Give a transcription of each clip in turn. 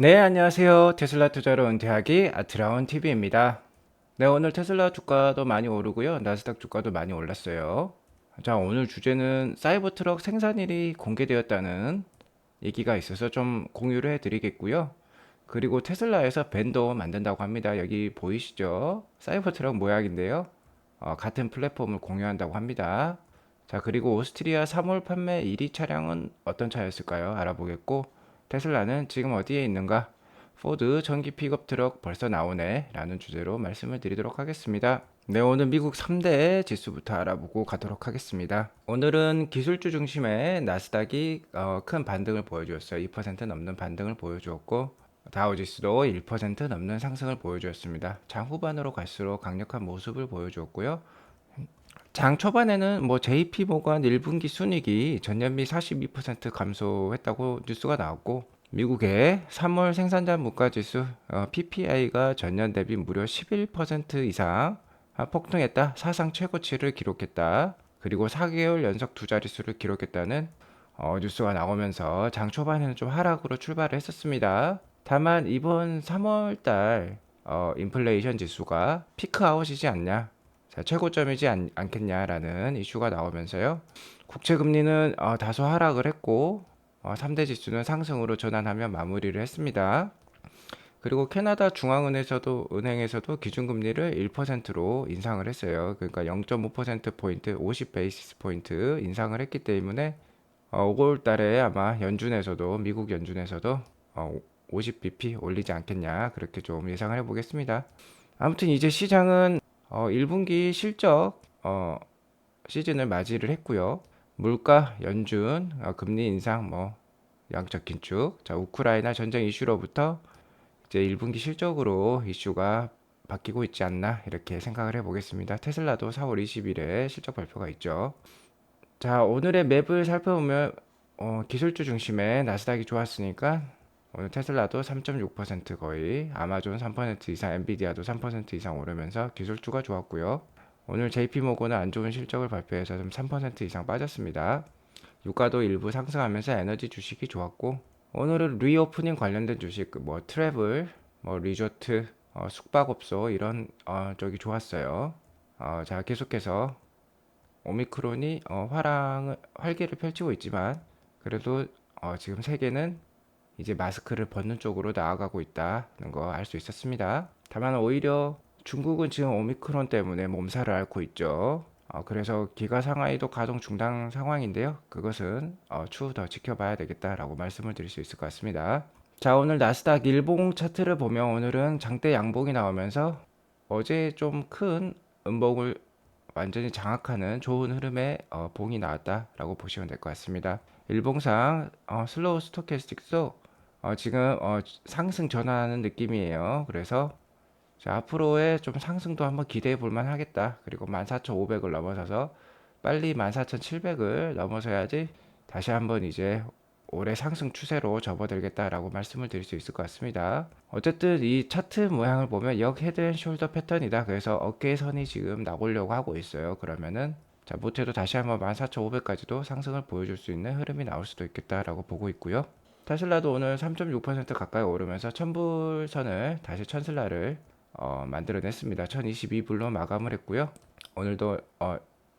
네, 안녕하세요. 테슬라 투자로 은퇴하기 아트라운 TV입니다. 네, 오늘 테슬라 주가도 많이 오르고요. 나스닥 주가도 많이 올랐어요. 자, 오늘 주제는 사이버 트럭 생산일이 공개되었다는 얘기가 있어서 좀 공유를 해드리겠고요. 그리고 테슬라에서 밴도 만든다고 합니다. 여기 보이시죠? 사이버 트럭 모양인데요. 어, 같은 플랫폼을 공유한다고 합니다. 자, 그리고 오스트리아 3월 판매 1위 차량은 어떤 차였을까요? 알아보겠고, 테슬라는 지금 어디에 있는가? 포드 전기 픽업 트럭 벌써 나오네 라는 주제로 말씀을 드리도록 하겠습니다. 네, 오늘 미국 3대 지수부터 알아보고 가도록 하겠습니다. 오늘은 기술주 중심의 나스닥이 어, 큰 반등을 보여주었어요. 2% 넘는 반등을 보여주었고 다우지수도 1% 넘는 상승을 보여주었습니다. 장 후반으로 갈수록 강력한 모습을 보여주었고요. 장 초반에는 뭐 JP 모건 1분기 순이익이 전년비 42% 감소했다고 뉴스가 나왔고 미국의 3월 생산자 물가 지수 어, PPI가 전년 대비 무려 11% 이상 아, 폭등했다. 사상 최고치를 기록했다. 그리고 4개월 연속 두 자릿수를 기록했다는 어, 뉴스가 나오면서 장 초반에는 좀 하락으로 출발을 했었습니다. 다만 이번 3월 달 어, 인플레이션 지수가 피크아웃이지 않냐 자, 최고점이지 않, 않겠냐라는 이슈가 나오면서요. 국채 금리는 어, 다소 하락을 했고 어, 3대 지수는 상승으로 전환하며 마무리를 했습니다. 그리고 캐나다 중앙은행에서도 은행에서도 기준금리를 1%로 인상을 했어요. 그러니까 0.5% 포인트, 50 베이시스 포인트 인상을 했기 때문에 어, 5월 달에 아마 연준에서도 미국 연준에서도 어, 50bp 올리지 않겠냐 그렇게 좀 예상을 해보겠습니다. 아무튼 이제 시장은 어, 1분기 실적 어, 시즌을 맞이를 했고요. 물가, 연준, 어, 금리 인상, 뭐 양적 긴축, 자 우크라이나 전쟁 이슈로부터 이제 1분기 실적으로 이슈가 바뀌고 있지 않나 이렇게 생각을 해보겠습니다. 테슬라도 4월 20일에 실적 발표가 있죠. 자 오늘의 맵을 살펴보면 어, 기술주 중심의 나스닥이 좋았으니까 오늘 테슬라도 3.6% 거의, 아마존 3% 이상, 엔비디아도 3% 이상 오르면서 기술주가 좋았고요. 오늘 JP모건은 안 좋은 실적을 발표해서 좀 3% 이상 빠졌습니다. 유가도 일부 상승하면서 에너지 주식이 좋았고, 오늘은 리오프닝 관련된 주식, 뭐 트래블, 뭐 리조트, 어, 숙박업소 이런 어, 쪽이 좋았어요. 어, 자 계속해서 오미크론이 어, 화랑 활기를 펼치고 있지만 그래도 어, 지금 세계는 이제 마스크를 벗는 쪽으로 나아가고 있다는 거 알 수 있었습니다. 다만 오히려 중국은 지금 오미크론 때문에 몸살을 앓고 있죠. 어, 그래서 기가 상하이도 가동 중단 상황인데요. 그것은 어, 추후 더 지켜봐야 되겠다라고 말씀을 드릴 수 있을 것 같습니다. 자, 오늘 나스닥 일봉 차트를 보면 오늘은 장대 양봉이 나오면서 어제 좀 큰 음봉을 완전히 장악하는 좋은 흐름의 어, 봉이 나왔다라고 보시면 될 것 같습니다. 일봉상 어, 슬로우 스토캐스틱도 어, 지금 어, 상승 전환하는 느낌이에요. 그래서 자, 앞으로의 좀 상승도 한번 기대해 볼 만 하겠다. 그리고 14,500을 넘어서서 빨리 14,700을 넘어서야지 다시 한번 이제 올해 상승 추세로 접어들겠다라고 말씀을 드릴 수 있을 것 같습니다. 어쨌든 이 차트 모양을 보면 역 헤드앤숄더 패턴이다. 그래서 어깨 선이 지금 나오려고 하고 있어요. 그러면은 자, 못해도 다시 한번 14,500까지도 상승을 보여줄 수 있는 흐름이 나올 수도 있겠다라고 보고 있고요. 테슬라도 오늘 3.6% 가까이 오르면서 천불선을 다시 천슬라를 어, 만들어냈습니다. 1022불로 마감을 했고요. 오늘도 어,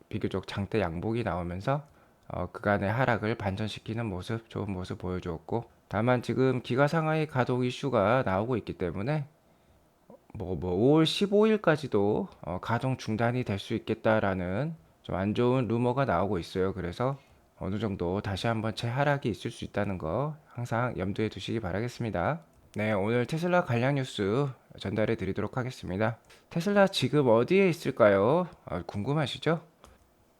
비교적 장대 양복이 나오면서 어, 그간의 하락을 반전시키는 모습, 좋은 모습 보여주었고 다만 지금 기가 상하이 가동 이슈가 나오고 있기 때문에 뭐, 뭐 5월 15일까지도 어, 가동 중단이 될 수 있겠다라는 좀 안 좋은 루머가 나오고 있어요. 그래서 어느 정도 다시 한번 재하락이 있을 수 있다는 거 항상 염두에 두시기 바라겠습니다. 네, 오늘 테슬라 관련 뉴스 전달해 드리도록 하겠습니다. 테슬라 지금 어디에 있을까요? 아, 궁금하시죠?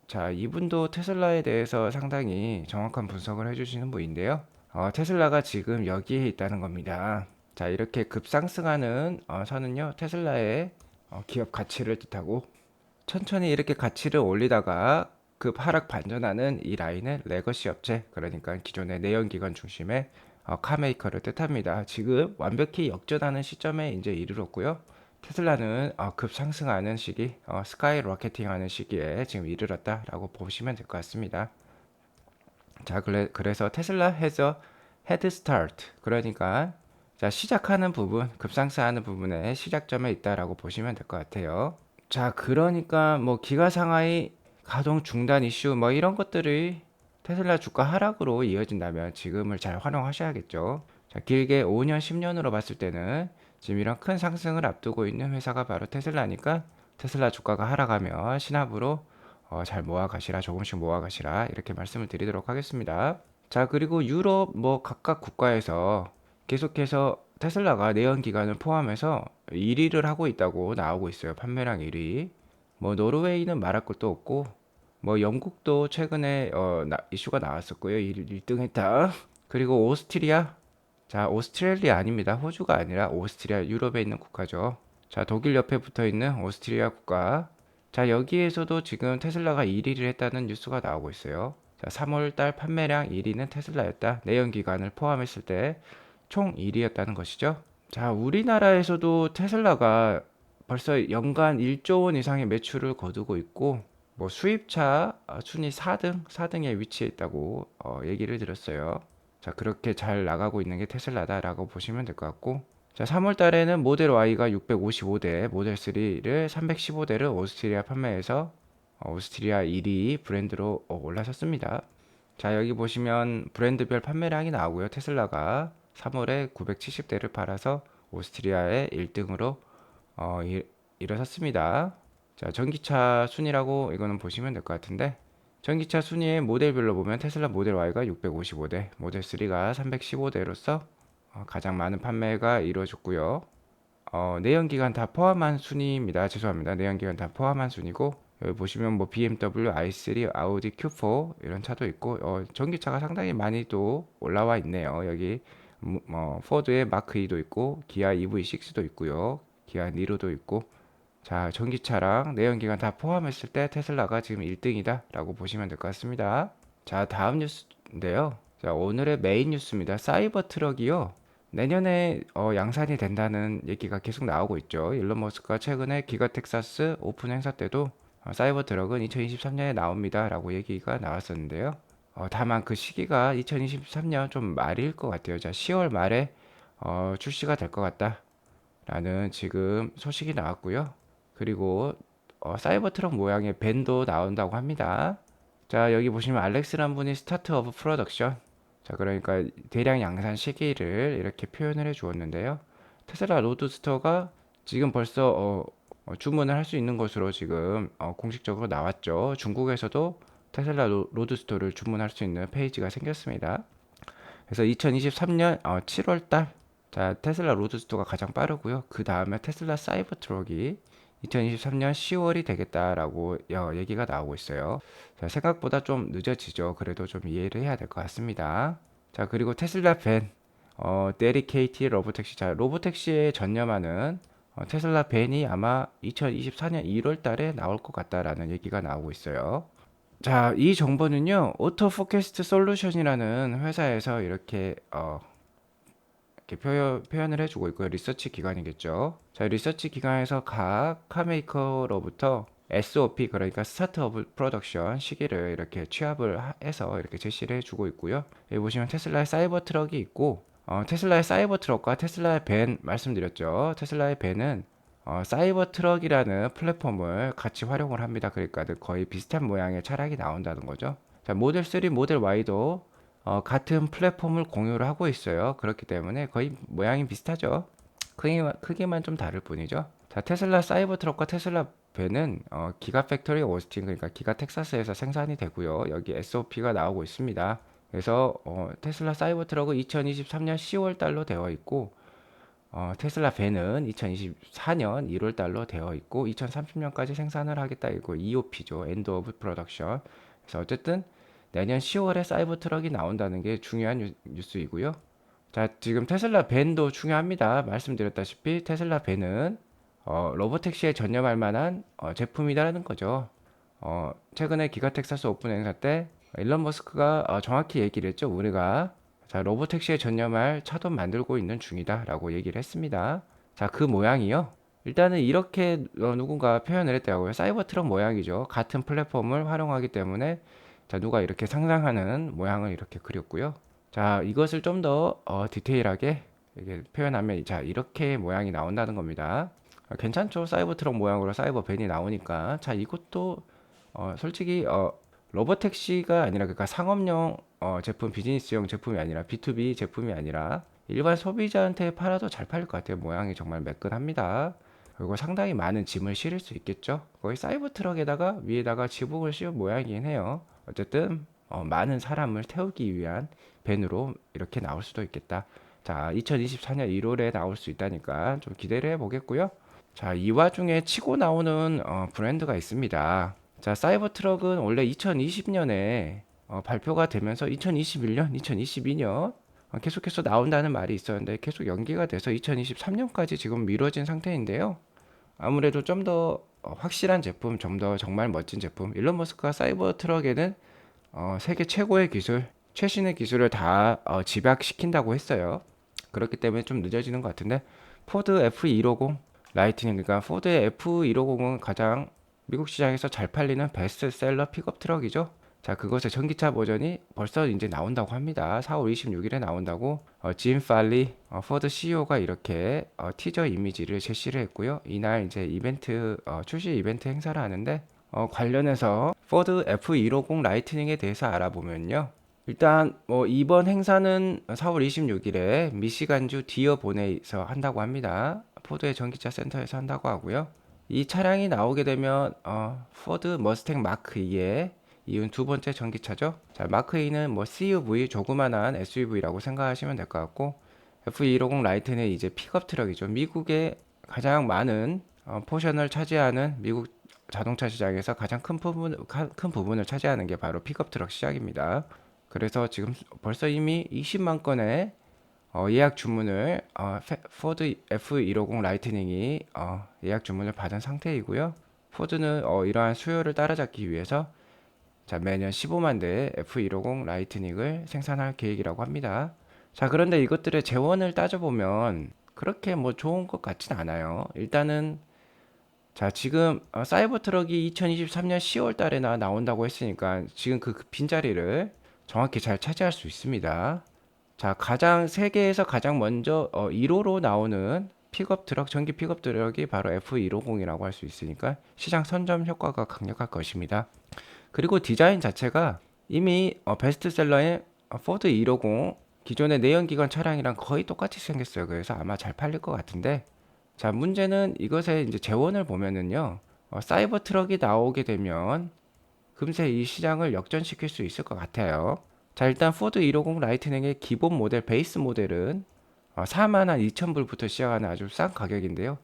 자, 이분도 테슬라에 대해서 상당히 정확한 분석을 해주시는 분인데요. 어, 테슬라가 지금 여기에 있다는 겁니다. 자, 이렇게 급상승하는 어, 선은요, 테슬라의 어, 기업 가치를 뜻하고 천천히 이렇게 가치를 올리다가 급 하락 반전하는 이 라인은 레거시 업체, 그러니까 기존의 내연기관 중심의 어, 카메이커를 뜻합니다. 지금 완벽히 역전하는 시점에 이제 이르렀고요. 테슬라는 어, 급상승하는 시기, 어, 스카이 로켓팅하는 시기에 지금 이르렀다라고 보시면 될 것 같습니다. 자, 그래, 그래서 테슬라 해서 헤드 스타트, 그러니까 자, 시작하는 부분, 급상승하는 부분에 시작점에 있다라고 보시면 될 것 같아요. 자, 그러니까 뭐 기가 상하이 가동 중단 이슈 뭐 이런 것들이 테슬라 주가 하락으로 이어진다면 지금을 잘 활용하셔야겠죠. 자, 길게 5년, 10년으로 봤을 때는 지금 이런 큰 상승을 앞두고 있는 회사가 바로 테슬라니까 테슬라 주가가 하락하면 신압으로 어, 잘 모아가시라, 조금씩 모아가시라 이렇게 말씀을 드리도록 하겠습니다. 자, 그리고 유럽 뭐 각각 국가에서 계속해서 테슬라가 내연 기관을 포함해서 1위를 하고 있다고 나오고 있어요. 판매량 1위. 뭐 노르웨이는 말할 것도 없고 뭐 영국도 최근에 어, 나- 이슈가 나왔었고요. 1, 등 했다. 그리고 오스트리아. 자, 오스트레일리아 아닙니다. 호주가 아니라 오스트리아 유럽에 있는 국가죠. 자, 독일 옆에 붙어 있는 오스트리아 국가. 자, 여기에서도 지금 테슬라가 1위를 했다는 뉴스가 나오고 있어요. 자, 3월 달 판매량 1위는 테슬라였다. 내연 기관을 포함했을 때 총 1위였다는 것이죠. 자, 우리나라에서도 테슬라가 벌써 연간 1조 원 이상의 매출을 거두고 있고 뭐 수입차 어, 순위 4등, 4등에 위치해 있다고 어, 얘기를 들었어요. 자, 그렇게 잘 나가고 있는 게 테슬라다라고 보시면 될 것 같고 자, 3월 달에는 모델 Y가 655대, 모델 3를 315대를 오스트리아 판매해서 어, 오스트리아 1위 브랜드로 어, 올라섰습니다. 자, 여기 보시면 브랜드별 판매량이 나오고요. 테슬라가 3월에 970대를 팔아서 오스트리아의 1등으로 어, 일, 일어섰습니다. 자, 전기차 순위라고 이거는 보시면 될 것 같은데 전기차 순위의 모델별로 보면 테슬라 모델 Y가 655대, 모델 3가 315대로서 어, 가장 많은 판매가 이루어졌고요. 어, 내연기관 다 포함한 순위입니다. 죄송합니다. 내연기관 다 포함한 순위고 여기 보시면 뭐 BMW i3, 아우디 Q4 이런 차도 있고 어, 전기차가 상당히 많이 또 올라와 있네요. 여기 음, 뭐 포드의 마크 2도 있고 기아 EV6도 있고요. 기아 니로도 있고 자 전기차랑 내연기관 다 포함했을 때 테슬라가 지금 1등이다 라고 보시면 될 것 같습니다. 자 다음 뉴스인데요. 자 오늘의 메인 뉴스입니다. 사이버 트럭이요. 내년에 어, 양산이 된다는 얘기가 계속 나오고 있죠. 일론 머스크가 최근에 기가 텍사스 오픈 행사 때도 어, 사이버 트럭은 2023년에 나옵니다 라고 얘기가 나왔었는데요. 어, 다만 그 시기가 2023년 좀 말일 것 같아요. 자, 10월 말에 어, 출시가 될 것 같다 라는 지금 소식이 나왔고요. 그리고 어, 사이버 트럭 모양의 밴도 나온다고 합니다. 자, 여기 보시면 알렉스란 분이 스타트 오브 프로덕션. 자, 그러니까 대량 양산 시기를 이렇게 표현을 해 주었는데요. 테슬라 로드스터가 지금 벌써 어, 어, 주문을 할 수 있는 것으로 지금 어, 공식적으로 나왔죠. 중국에서도 테슬라 로, 로드스터를 주문할 수 있는 페이지가 생겼습니다. 그래서 2023년 어, 7월 달, 자, 테슬라 로드스터가 가장 빠르고요. 그 다음에 테슬라 사이버 트럭이 2023년 10월이 되겠다라고 어, 얘기가 나오고 있어요. 자, 생각보다 좀 늦어지죠. 그래도 좀 이해를 해야 될 것 같습니다. 자, 그리고 테슬라 밴, 어, 데리케이티 로보택시. 자, 로보택시에 전념하는 어, 테슬라 밴이 아마 2024년 1월 달에 나올 것 같다라는 얘기가 나오고 있어요. 자, 이 정보는요, 오토 포캐스트 솔루션이라는 회사에서 이렇게, 어, 표현, 표현을 해주고 있고요. 리서치 기관이겠죠. 자, 리서치 기관에서 각 카메이커로부터 SOP, 그러니까 스타트 오브 프로덕션 시기를 이렇게 취합을 하- 해서 이렇게 제시를 해주고 있고요. 여기 보시면 테슬라의 사이버 트럭이 있고, 어, 테슬라의 사이버 트럭과 테슬라의 밴 말씀드렸죠. 테슬라의 밴은 어, 사이버 트럭이라는 플랫폼을 같이 활용을 합니다. 그러니까 거의 비슷한 모양의 차량이 나온다는 거죠. 자, 모델 3, 모델 Y도 어, 같은 플랫폼을 공유를 하고 있어요. 그렇기 때문에 거의 모양이 비슷하죠. 크기만, 크기만 좀 다를 뿐이죠. 자, 테슬라 사이버 트럭과 테슬라 밴은 어, 기가 팩토리 오스틴 그러니까 기가 텍사스에서 생산이 되고요. 여기 SOP가 나오고 있습니다. 그래서 어, 테슬라 사이버 트럭은 2023년 10월 달로 되어 있고 어, 테슬라 밴은 2024년 1월 달로 되어 있고 2030년까지 생산을 하겠다 이거 EOP죠. 엔드 오브 프로덕션. 그래서 어쨌든 내년 10월에 사이버 트럭이 나온다는 게 중요한 뉴, 뉴스이고요. 자, 지금 테슬라 밴도 중요합니다. 말씀드렸다시피 테슬라 밴은 어, 로보택시에 전념할 만한 어, 제품이다라는 거죠. 어, 최근에 기가 텍사스 오픈 행사 때 일론 머스크가 어, 정확히 얘기를 했죠. 우리가 자, 로보택시에 전념할 차도 만들고 있는 중이다라고 얘기를 했습니다. 자, 그 모양이요. 일단은 이렇게 어, 누군가 표현을 했다고요. 사이버 트럭 모양이죠. 같은 플랫폼을 활용하기 때문에 자, 누가 이렇게 상상하는 모양을 이렇게 그렸고요. 자, 이것을 좀더 어, 디테일하게 이게 표현하면 자 이렇게 모양이 나온다는 겁니다. 어, 괜찮죠? 사이버 트럭 모양으로 사이버 밴이 나오니까 자 이것도 어, 솔직히 어, 로보택시가 아니라 그러니까 상업용 어, 제품 비즈니스용 제품이 아니라 B2B 제품이 아니라 일반 소비자한테 팔아도 잘 팔릴 것 같아요. 모양이 정말 매끈합니다. 그리고 상당히 많은 짐을 실을 수 있겠죠. 거의 사이버 트럭에다가 위에다가 지붕을 씌운 모양이긴 해요. 어쨌든 어, 많은 사람을 태우기 위한 밴으로 이렇게 나올 수도 있겠다. 자, 2024년 1월에 나올 수 있다니까 좀 기대를 해보겠고요. 자, 이 와중에 치고 나오는 어, 브랜드가 있습니다. 자, 사이버 트럭은 원래 2020년에 어, 발표가 되면서 2021년, 2022년 어, 계속해서 나온다는 말이 있었는데 계속 연기가 돼서 2023년까지 지금 미뤄진 상태인데요. 아무래도 좀 더 확실한 제품, 좀 더 정말 멋진 제품. 일론 머스크가 사이버 트럭에는 어, 세계 최고의 기술, 최신의 기술을 다 어, 집약시킨다고 했어요. 그렇기 때문에 좀 늦어지는 것 같은데 포드 F250 라이트닝 그러니까 포드의 F250은 가장 미국 시장에서 잘 팔리는 베스트셀러 픽업 트럭이죠. 자, 그것의 전기차 버전이 벌써 이제 나온다고 합니다. 4월 26일에 나온다고 어, 짐 팔리 어, 포드 CEO가 이렇게 어, 티저 이미지를 제시를 했고요. 이날 이제 이벤트 어, 출시 이벤트 행사를 하는데 어, 관련해서 포드 F150 라이트닝에 대해서 알아보면요. 일단 뭐 이번 행사는 4월 26일에 미시간주 디어본에서 한다고 합니다. 포드의 전기차 센터에서 한다고 하고요. 이 차량이 나오게 되면 어, 포드 머스탱 마크 2의 이은 두 번째 전기차죠. 자, 마크 2는 뭐 CUV 조그만한 SUV라고 생각하시면 될 것 같고 F250 라이트는 이제 픽업 트럭이죠. 미국의 가장 많은 어, 포션을 차지하는 미국 자동차 시장에서 가장 큰 부분 큰 부분을 차지하는 게 바로 픽업 트럭 시장입니다. 그래서 지금 벌써 이미 20만 건의 어, 예약 주문을 어, 페- 포드 F150 라이트닝이 어, 예약 주문을 받은 상태이고요. 포드는 어, 이러한 수요를 따라잡기 위해서 자, 매년 15만 대의 F150 라이트닝을 생산할 계획이라고 합니다. 자, 그런데 이것들의 재원을 따져보면 그렇게 뭐 좋은 것 같진 않아요. 일단은 자, 지금 어, 사이버 트럭이 2023년 10월 달에 나 나온다고 했으니까 지금 그 빈자리를 정확히 잘 차지할 수 있습니다. 자, 가장 세계에서 가장 먼저 어, 1호로 나오는 픽업 트럭, 전기 픽업 트럭이 바로 F150이라고 할 수 있으니까 시장 선점 효과가 강력할 것입니다. 그리고 디자인 자체가 이미 어, 베스트셀러인 어, 포드 150 기존의 내연기관 차량이랑 거의 똑같이 생겼어요. 그래서 아마 잘 팔릴 것 같은데 자, 문제는 이것의 이제 재원을 보면은요. 어, 사이버 트럭이 나오게 되면 금세 이 시장을 역전시킬 수 있을 것 같아요. 자, 일단 포드 150 라이트닝의 기본 모델 베이스 모델은 어, 4만 한 2천 불부터 시작하는 아주 싼 가격인데요.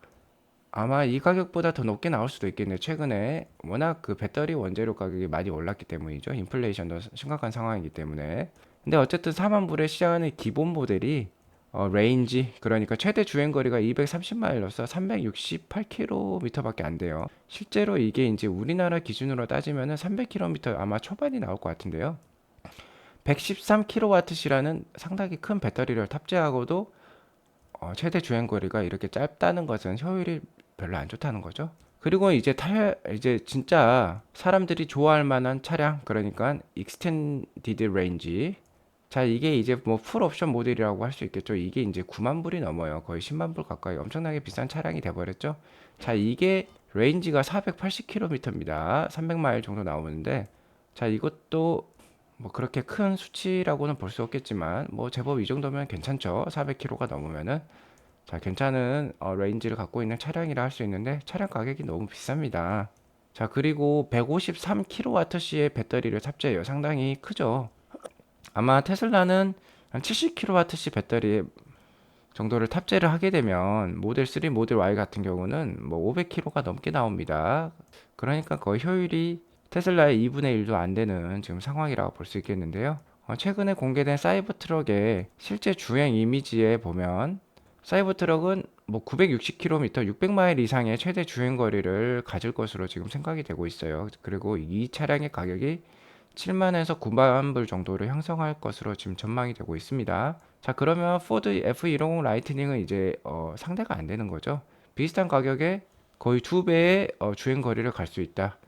아마 이 가격보다 더 높게 나올 수도 있겠네요. 최근에 워낙 그 배터리 원재료 가격이 많이 올랐기 때문이죠. 인플레이션도 심각한 상황이기 때문에. 근데 어쨌든 4만 불에 시작하는 기본 모델이 어, 레인지 그러니까 최대 주행 거리가 230마일로서 368km밖에 안 돼요. 실제로 이게 이제 우리나라 기준으로 따지면은 300km 아마 초반이 나올 것 같은데요. 113kWh라는 상당히 큰 배터리를 탑재하고도 어, 최대 주행 거리가 이렇게 짧다는 것은 효율이 별로 안 좋다는 거죠. 그리고 이제 탈 이제 진짜 사람들이 좋아할 만한 차량 그러니까 익스텐디드 레인지 자 이게 이제 뭐 풀 옵션 모델이라고 할 수 있겠죠. 이게 이제 9만 불이 넘어요. 거의 10만 불 가까이 엄청나게 비싼 차량이 돼 버렸죠. 자 이게 레인지가 480km입니다. 300마일 정도 나오는데 자 이것도 뭐 그렇게 큰 수치라고는 볼 수 없겠지만 뭐 제법 이 정도면 괜찮죠. 400km가 넘으면은 자 괜찮은 어, 레인지를 갖고 있는 차량이라 할 수 있는데 차량 가격이 너무 비쌉니다. 자 그리고 153kWh의 배터리를 탑재해요. 상당히 크죠. 아마 테슬라는 한 70kWh 배터리 정도를 탑재를 하게 되면 모델 3, 모델 Y 같은 경우는 뭐 500km가 넘게 나옵니다. 그러니까 거의 효율이 테슬라의 2분의 1도 안 되는 지금 상황이라고 볼 수 있겠는데요. 어, 최근에 공개된 사이버 트럭의 실제 주행 이미지에 보면 사이버 트럭은 뭐 960km, 600마일 이상의 최대 주행 거리를 가질 것으로 지금 생각이 되고 있어요. 그리고 이 차량의 가격이 7만에서 9만 불 정도를 형성할 것으로 지금 전망이 되고 있습니다. 자, 그러면 포드 F150 라이트닝은 이제 어, 상대가 안 되는 거죠. 비슷한 가격에 거의 두 배의 어, 주행 거리를 갈 수 있다.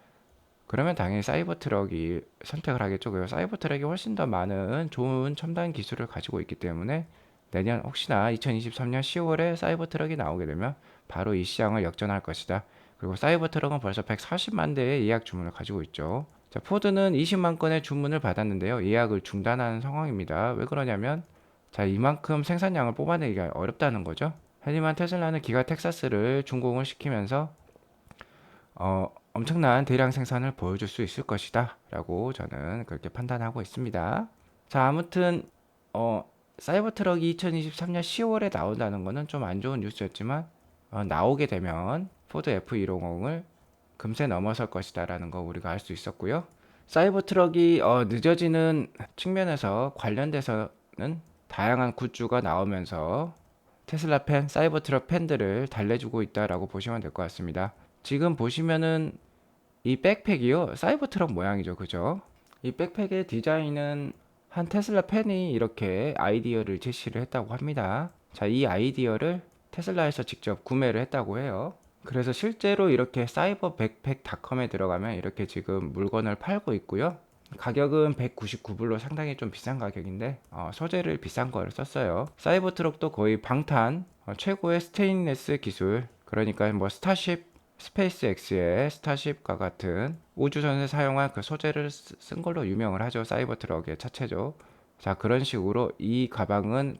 그러면 당연히 사이버 트럭이 선택을 하겠죠. 사이버 트럭이 훨씬 더 많은 좋은 첨단 기술을 가지고 있기 때문에 내년 혹시나 2023년 10월에 사이버 트럭이 나오게 되면 바로 이 시장을 역전할 것이다. 그리고 사이버 트럭은 벌써 140만 대의 예약 주문을 가지고 있죠. 자, 포드는 20만 건의 주문을 받았는데요. 예약을 중단하는 상황입니다. 왜 그러냐면 자, 이만큼 생산량을 뽑아내기가 어렵다는 거죠. 하지만 테슬라는 기가 텍사스를 준공을 시키면서 어, 엄청난 대량 생산을 보여줄 수 있을 것이다. 라고 저는 그렇게 판단하고 있습니다. 자, 아무튼, 어, 사이버 트럭이 2023년 10월에 나온다는 거는 좀안 좋은 뉴스였지만, 어, 나오게 되면 포드 F150을 금세 넘어설 것이다. 라는 거 우리가 알 수 있었고요. 사이버 트럭이 어, 늦어지는 측면에서 관련돼서는 다양한 굿즈가 나오면서 테슬라 팬, 사이버 트럭 팬들을 달래주고 있다라고 보시면 될 것 같습니다. 지금 보시면은 이 백팩이요. 사이버 트럭 모양이죠. 그죠? 이 백팩의 디자인은 한 테슬라 팬이 이렇게 아이디어를 제시를 했다고 합니다. 자, 이 아이디어를 테슬라에서 직접 구매를 했다고 해요. 그래서 실제로 이렇게 사이버 백팩닷컴에 들어가면 이렇게 지금 물건을 팔고 있고요. 가격은 199불로 상당히 좀 비싼 가격인데 어, 소재를 비싼 거를 썼어요. 사이버 트럭도 거의 방탄 어, 최고의 스테인레스 기술 그러니까 뭐 스타쉽 스페이스X의 스타쉽과 같은 우주선에 사용한 그 소재를 쓰- 쓴 걸로 유명을 하죠. 사이버 트럭의 차체죠. 자 그런 식으로 이 가방은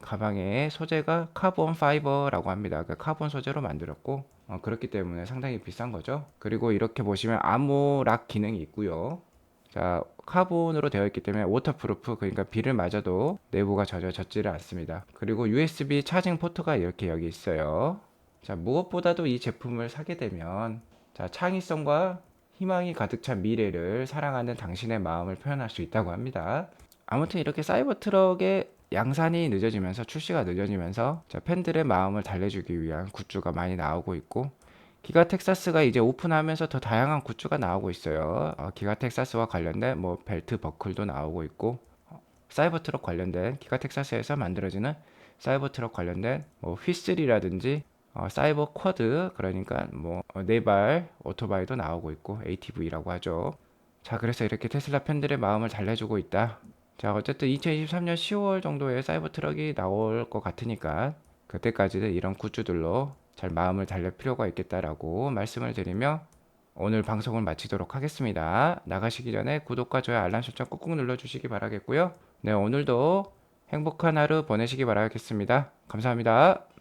가방의 소재가 카본 파이버라고 합니다. 그 카본 소재로 만들었고 어, 그렇기 때문에 상당히 비싼 거죠. 그리고 이렇게 보시면 암호락 기능이 있고요. 자, 카본으로 되어 있기 때문에 워터프루프 그러니까 비를 맞아도 내부가 젖어 젖지를 않습니다. 그리고 USB 차징 포트가 이렇게 여기 있어요. 자, 무엇보다도 이 제품을 사게 되면 자, 창의성과 희망이 가득 찬 미래를 사랑하는 당신의 마음을 표현할 수 있다고 합니다. 아무튼 이렇게 사이버 트럭의 양산이 늦어지면서 출시가 늦어지면서 자, 팬들의 마음을 달래주기 위한 굿즈가 많이 나오고 있고 기가 텍사스가 이제 오픈하면서 더 다양한 굿즈가 나오고 있어요. 어, 기가 텍사스와 관련된 뭐 벨트 버클도 나오고 있고 어, 사이버 트럭 관련된 기가 텍사스에서 만들어지는 사이버 트럭 관련된 뭐 휘슬이라든지 어, 사이버 쿼드 그러니까 뭐 어, 네발 오토바이도 나오고 있고 ATV라고 하죠. 자, 그래서 이렇게 테슬라 팬들의 마음을 달래주고 있다. 자, 어쨌든 2023년 10월 정도에 사이버 트럭이 나올 것 같으니까 그때까지는 이런 굿즈들로 잘 마음을 달랠 필요가 있겠다라고 말씀을 드리며 오늘 방송을 마치도록 하겠습니다. 나가시기 전에 구독과 좋아요 알람 설정 꾹꾹 눌러주시기 바라겠고요. 네, 오늘도 행복한 하루 보내시기 바라겠습니다. 감사합니다.